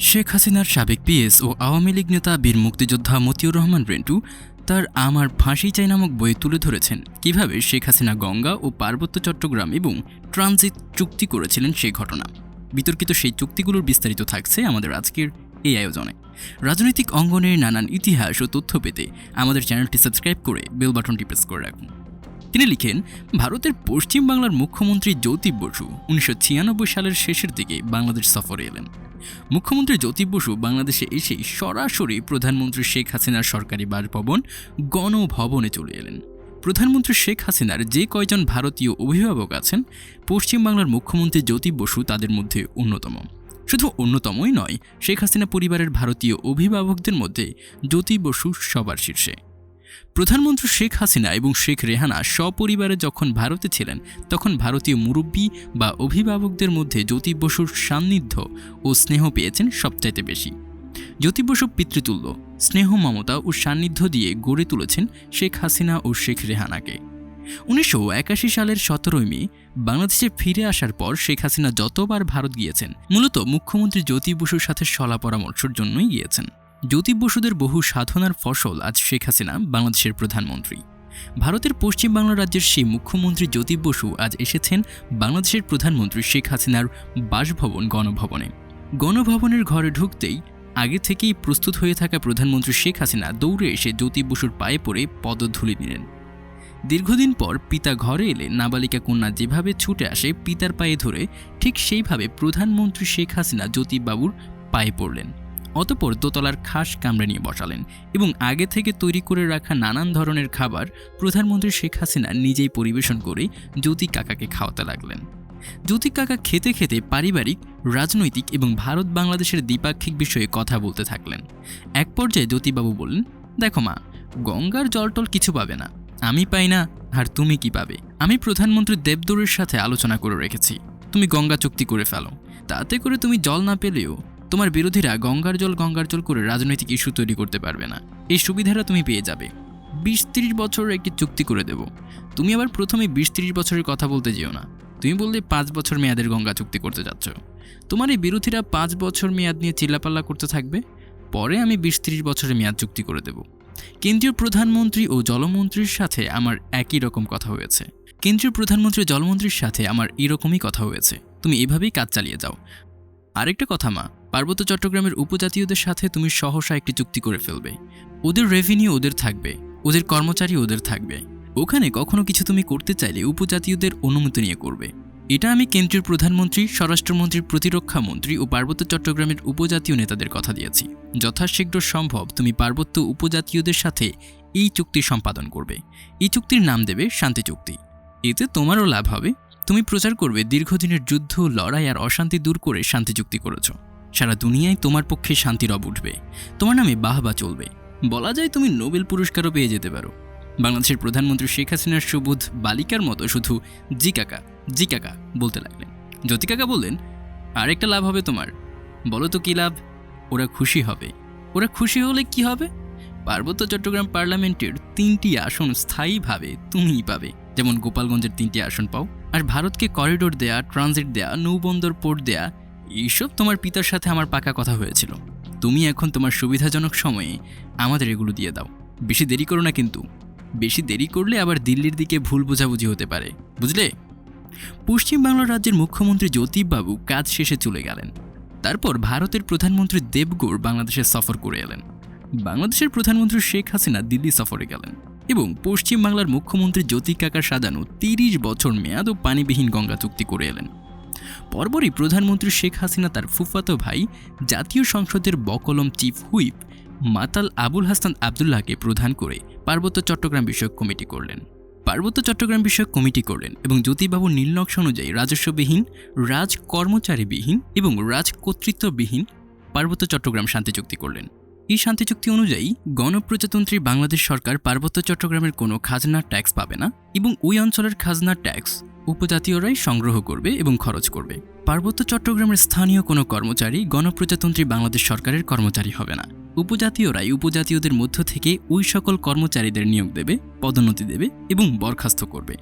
শেখ হাসিনার সাবেক পিএস ও আওয়ামী লীগ নেতা বীর মুক্তিযোদ্ধা মতিউর রহমান রেন্টু তার আমার ফাঁসি চাই নামক বই তুলে ধরেছেন। কীভাবে শেখ হাসিনা গঙ্গা ও পার্বত্য চট্টগ্রাম এবং ট্রানজিট চুক্তি করেছিলেন সেই ঘটনা। বিতর্কিত সেই চুক্তিগুলোর বিস্তারিত থাকছে আমাদের আজকের এই আয়োজনে। রাজনৈতিক অঙ্গনের নানান ইতিহাস ও তথ্য পেতে আমাদের চ্যানেলটি সাবস্ক্রাইব করে বেল বাটনটি প্রেস করে রাখুন। তিনি লিখেন, ভারতের পশ্চিম বাংলার মুখ্যমন্ত্রী জ্যোতি বসু উনিশশো ছিয়ানব্বই সালের শেষের দিকে বাংলাদেশ সফরে এলেন। মুখ্যমন্ত্রী জ্যোতি বসু বাংলাদেশে এসেই সরাসরি প্রধানমন্ত্রী শেখ হাসিনার সরকারি বাসভবন গণভবনে চলে এলেন। প্রধানমন্ত্রী শেখ হাসিনার যে কয়জন ভারতীয় অভিভাবক আছেন, পশ্চিমবাংলার মুখ্যমন্ত্রী জ্যোতি বসু তাদের মধ্যে অন্যতম। শুধু অন্যতমই নয়, শেখ হাসিনা পরিবারের ভারতীয় অভিভাবকদের মধ্যে জ্যোতি বসু সবার শীর্ষে। প্রধানমন্ত্রী শেখ হাসিনা এবং শেখ রেহানা সপরিবারে যখন ভারতে ছিলেন, তখন ভারতীয় মুরব্বী বা অভিভাবকদের মধ্যে জ্যোতি বসুর সান্নিধ্য ও স্নেহ পেয়েছেন সবচাইতে বেশি। জ্যোতি বসু পিতৃতুল্য, স্নেহ, মমতা ও সান্নিধ্য দিয়ে গড়ে তুলেছেন শেখ হাসিনা ও শেখ রেহানাকে। উনিশশো একাশি সালের সতেরোই মে, বাংলাদেশে ফিরে আসার পর শেখ হাসিনা যতবার ভারত গিয়েছেন, মূলত মুখ্যমন্ত্রী জ্যোতি বসুর সাথে সলা পরামর্শের জন্যই গিয়েছেন। জ্যোতি বসুদের বহু সাধনার ফসল আজ শেখ হাসিনা, বাংলাদেশের প্রধানমন্ত্রী। ভারতের পশ্চিম বাংলা রাজ্যের সেই মুখ্যমন্ত্রী জ্যোতি বসু আজ এসেছেন বাংলাদেশের প্রধানমন্ত্রী শেখ হাসিনার বাসভবন গণভবনে। গণভবনের ঘরে ঢুকতেই আগে থেকেই প্রস্তুত হয়ে থাকা প্রধানমন্ত্রী শেখ হাসিনা দৌড়ে এসে জ্যোতি বসুর পায়ে পড়ে পদধূলি নিলেন। দীর্ঘদিন পর পিতা ঘরে এলে নাবালিকা কন্যা যেভাবে ছুটে আসে পিতার পায়ে ধরে, ঠিক সেইভাবে প্রধানমন্ত্রী শেখ হাসিনা জ্যোতিবাবুর পায়ে পড়লেন। অতপর দোতলার খাস কামড়ে নিয়ে বসালেন এবং আগে থেকে তৈরি করে রাখা নানান ধরনের খাবার প্রধানমন্ত্রী শেখ হাসিনা নিজেই পরিবেশন করে জ্যোতি কাকাকে খাওয়াতে লাগলেন। জ্যোতি কাকা খেতে খেতে পারিবারিক, রাজনৈতিক এবং ভারত বাংলাদেশের দ্বিপাক্ষিক বিষয়ে কথা বলতে থাকলেন। এক পর্যায়ে জ্যোতিবাবু বললেন, দেখো মা, গঙ্গার জলটল কিছু পাবে না। আমি পাই না, আর তুমি কি পাবে? আমি প্রধানমন্ত্রী দেবদূরের সাথে আলোচনা করে রেখেছি। তুমি গঙ্গা চুক্তি করে ফেলো। তাতে করে তুমি জল না পেলেও তোমার বিরোধীরা গঙ্গার জল গঙ্গার জল করে রাজনৈতিক ইস্যু তৈরি করতে পারবে না। এই সুবিধাটা তুমি পেয়ে যাবে। বিশ তিরিশ বছরের একটি চুক্তি করে দেব। তুমি আবার প্রথমে বিশ তিরিশ বছরের কথা বলতে যেও না। তুমি বললে পাঁচ বছর মেয়াদের গঙ্গা চুক্তি করতে যাচ্ছ। তোমার এই বিরোধীরা পাঁচ বছর মেয়াদ নিয়ে চিল্লাপাল্লা করতে থাকবে। পরে আমি বিশ তিরিশ বছরের মেয়াদ চুক্তি করে দেব। কেন্দ্রীয় প্রধানমন্ত্রী ও জলমন্ত্রীর সাথে আমার একই রকম কথা হয়েছে। কেন্দ্রীয় প্রধানমন্ত্রী জলমন্ত্রীর সাথে আমার এরকমই কথা হয়েছে। তুমি এভাবেই কাজ চালিয়ে যাও। আরেকটা কথা মা পার্বত্য চট্টগ্রামের উপজাতীয়দের সাথে তুমি সহসা একটি চুক্তি করে ফেলবে। ওদের রেভিনিউ ওদের থাকবে, ওদের কর্মচারী ওদের থাকবে। ওখানে কখনো কিছু তুমি করতে চাইলে উপজাতীয়দের অনুমতি নিয়ে করবে। এটা আমি কেন্দ্রীয় প্রধানমন্ত্রী, স্বরাষ্ট্রমন্ত্রী, প্রতিরক্ষা মন্ত্রী ও পার্বত্য চট্টগ্রামের উপজাতীয় নেতাদের কথা দিয়েছি। যথাশীঘ্র সম্ভব তুমি পার্বত্য উপজাতীয়দের সাথে এই চুক্তি সম্পাদন করবে। এই চুক্তির নাম দেবে শান্তি চুক্তি। এতে তোমারও লাভ হবে। তুমি প্রচার করবে দীর্ঘদিনের যুদ্ধ, লড়াই আর অশান্তি দূর করে শান্তি চুক্তি করেছ। সারা দুনিয়ায় তোমার পক্ষে শান্তির রব উঠবে। তোমার নামে বাহবা চলবে। বলা যায় তুমি নোবেল পুরস্কারও পেয়ে যেতে পারো। বাংলাদেশের প্রধানমন্ত্রী শেখ হাসিনার সুবোধ বালিকার মতো শুধু জি কাকা জি কাকা বলতে লাগলেন। জ্যোতি কাকা বললেন, আরেকটা লাভ হবে তোমার। বলো তো কী লাভ? ওরা খুশি হবে। ওরা খুশি হলে কি হবে? পার্বত্য চট্টগ্রাম পার্লামেন্টের তিনটি আসন স্থায়ীভাবে তুমিই পাবে। যেমন গোপালগঞ্জের তিনটি আসন পাও, আর ভারতকে করিডোর দেয়া ট্রানজিট দেয়া, নৌবন্দর পোর্ট দেয়া এইসব তোমার পিতার সাথে আমার পাকা কথা হয়েছিল। তুমি এখন তোমার সুবিধাজনক সময়ে আমাদের এগুলো দিয়ে দাও। বেশি দেরি করো না কিন্তু। বেশি দেরি করলে আবার দিল্লির দিকে ভুল বোঝাবুঝি হতে পারে। বুঝলে? পশ্চিম বাংলা রাজ্যের মুখ্যমন্ত্রী জ্যোতিবাবু কাজ শেষে চলে গেলেন। তারপর ভারতের প্রধানমন্ত্রী দেবগৌড় বাংলাদেশে সফর করে এলেন। বাংলাদেশের প্রধানমন্ত্রী শেখ হাসিনা দিল্লি সফরে গেলেন এবং পশ্চিম বাংলার মুখ্যমন্ত্রী জ্যোতি কাকা সাজানো তিরিশ বছর মেয়াদ ও পানিবিহীন গঙ্গা চুক্তি করে এলেন। পরপরই প্রধানমন্ত্রী শেখ হাসিনা তার ফুফাতো ভাই, জাতীয় সংসদের বকলম চিফ হুইপ, মাতাল আবুল হাসান আবদুল্লাহকে প্রধান করে পার্বত্য চট্টগ্রাম বিষয়ক কমিটি করলেন। পার্বত্য চট্টগ্রাম বিষয়ক কমিটি করলেন এবং জ্যোতিবাবুর নীলনকশা অনুযায়ী রাজস্ববিহীন রাজ কর্মচারীবিহীন এবং রাজ কর্তৃত্ববিহীন পার্বত্য চট্টগ্রাম শান্তি চুক্তি করলেন। এই শান্তি চুক্তি অনুযায়ী গণপ্রজাতন্ত্রী বাংলাদেশ সরকার পার্বত্য চট্টগ্রামের কোনো খাজনার ট্যাক্স পাবে না এবং ওই অঞ্চলের খাজনার ট্যাক্স উপজাতীয়রাই সংগ্রহ করবে এবং খরচ করবে। পার্বত্য চট্টগ্রামের স্থানীয় কোনো কর্মচারী গণপ্রজাতন্ত্রী বাংলাদেশ সরকারের কর্মচারী হবে না। উপজাতীয়রাই উপজাতীয়দের মধ্য থেকে ওই সকল কর্মচারীদের নিয়োগ দেবে, পদোন্নতি দেবে এবং বরখাস্ত করবে।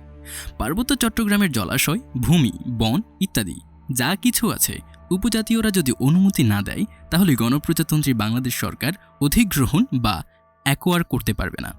পার্বত্য চট্টগ্রামের জলাশয়, ভূমি, বন ইত্যাদি যা কিছু আছে উপজাতীয়রা যদি অনুমতি না দেয়, তাহলে গণপ্রজাতন্ত্রী বাংলাদেশ সরকার অধিগ্রহণ বা অ্যাকোয়ার করতে পারবে না।